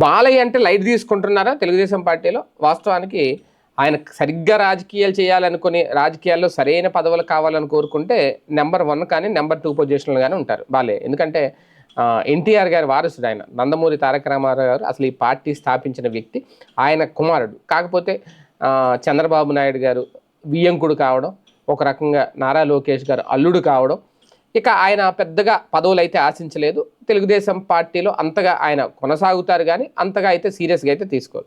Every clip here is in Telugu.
బాలయ్య అంటే లైట్ తీసుకుంటున్నారా? తెలుగుదేశం పార్టీలో వాస్తవానికి ఆయన సరిగ్గా రాజకీయాలు చేయాలనుకుని రాజకీయాల్లో సరైన పదవులు కావాలని కోరుకుంటే నెంబర్ వన్ కానీ నెంబర్ టూ పొజిషన్లు కానీ ఉంటారు బాలయ్య. ఎందుకంటే ఎన్టీఆర్ గారి వారసుడు ఆయన నందమూరి తారక రామారావు గారు అసలు ఈ పార్టీ స్థాపించిన వ్యక్తి ఆయన కుమారుడు. కాకపోతే చంద్రబాబు నాయుడు గారు వియ్యంకుడు కావడం ఒక రకంగా నారా లోకేష్ గారు అల్లుడు కావడం ఇక ఆయన పెద్దగా పదవులు అయితే ఆశించలేదు. తెలుగుదేశం పార్టీలో అంతగా ఆయన కొనసాగుతారు కానీ అంతగా అయితే సీరియస్గా అయితే తీసుకోరు.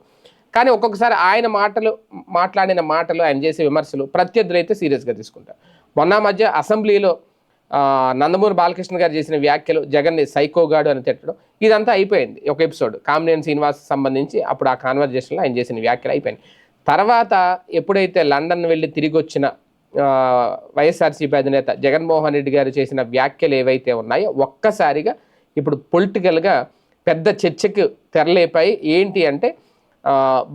కానీ ఒక్కొక్కసారి ఆయన మాటలు మాట్లాడిన మాటలు ఆయన చేసే విమర్శలు ప్రత్యర్థులు అయితే సీరియస్గా తీసుకుంటారు. మొన్న మధ్య అసెంబ్లీలో నందమూరి బాలకృష్ణ గారు చేసిన వ్యాఖ్యలు జగన్ని సైకోగాడు అని తిట్టడం ఇదంతా అయిపోయింది. ఒక ఎపిసోడ్ కామినేని శ్రీనివాస్ సంబంధించి అప్పుడు ఆ కాన్వర్జేషన్లో ఆయన చేసిన వ్యాఖ్యలు అయిపోయింది తర్వాత ఎప్పుడైతే లండన్ వెళ్ళి తిరిగి వచ్చిన వైఎస్ఆర్సీపీ అధినేత జగన్మోహన్ రెడ్డి గారు చేసిన వ్యాఖ్యలు ఏవైతే ఉన్నాయో ఒక్కసారిగా ఇప్పుడు పొలిటికల్గా పెద్ద చర్చకు తెరలేపాయి. ఏంటి అంటే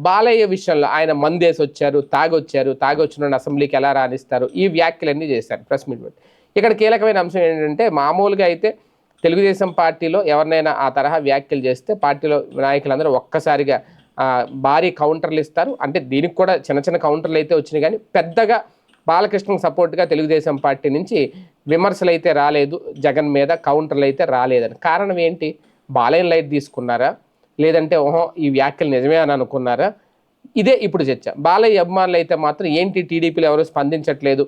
బాలయ్య విషయంలో ఆయన మందేసి వచ్చారు తాగొచ్చారు తాగొచ్చిన అసెంబ్లీకి ఎలా రాణిస్తారు? ఈ వ్యాఖ్యలన్నీ చేశారు ప్రెస్ మీట్ పెట్టి. ఇక్కడ కీలకమైన అంశం ఏంటంటే మామూలుగా అయితే తెలుగుదేశం పార్టీలో ఎవరినైనా ఆ తరహా వ్యాఖ్యలు చేస్తే పార్టీలో నాయకులందరూ ఒక్కసారిగా భారీ కౌంటర్లు ఇస్తారు. అంటే దీనికి కూడా చిన్న చిన్న కౌంటర్లు అయితే వచ్చినాయి. కానీ పెద్దగా బాలకృష్ణకు సపోర్ట్గా తెలుగుదేశం పార్టీ నుంచి విమర్శలు అయితే రాలేదు జగన్ మీద కౌంటర్లు అయితే రాలేదని. కారణం ఏంటి? బాలయం లైట్ తీసుకున్నారా? లేదంటే ఓహో ఈ వ్యాఖ్యలు నిజమే అని అనుకున్నారా? ఇదే ఇప్పుడు చర్చ. బాలయ్య అభిమానులు అయితే మాత్రం ఏంటి టీడీపీలో ఎవరు స్పందించట్లేదు?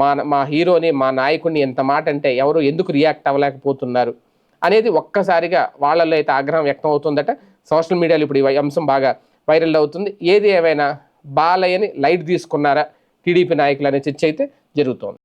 మా మా హీరోని మా నాయకుడిని ఎంత మాట అంటే ఎవరు ఎందుకు రియాక్ట్ అవ్వలేకపోతున్నారు? అనేది ఒక్కసారిగా వాళ్ళల్లో అయితే ఆగ్రహం వ్యక్తం అవుతుందట సోషల్ మీడియాలో ఇప్పుడు ఈ అంశం బాగా వైరల్ అవుతుంది. ఏది ఏమైనా బాలయ్యని లైట్ తీసుకున్నారా? టీడీపీ నాయకులు అనే చర్చ అయితే జరుగుతోంది.